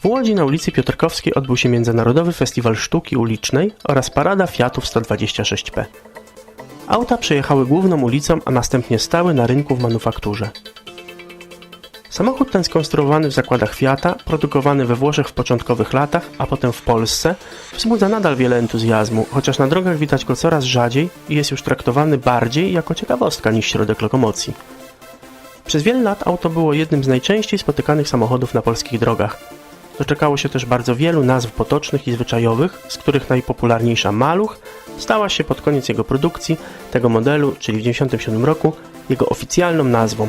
W Łodzi na ulicy Piotrkowskiej odbył się Międzynarodowy Festiwal Sztuki Ulicznej oraz parada Fiatów 126P. Auta przejechały główną ulicą, a następnie stały na rynku w manufakturze. Samochód ten skonstruowany w zakładach Fiata, produkowany we Włoszech w początkowych latach, a potem w Polsce, wzbudza nadal wiele entuzjazmu, chociaż na drogach widać go coraz rzadziej i jest już traktowany bardziej jako ciekawostka niż środek lokomocji. Przez wiele lat auto było jednym z najczęściej spotykanych samochodów na polskich drogach. Doczekało się też bardzo wielu nazw potocznych i zwyczajowych, z których najpopularniejsza Maluch stała się pod koniec jego produkcji tego modelu, czyli w 1997 roku, jego oficjalną nazwą.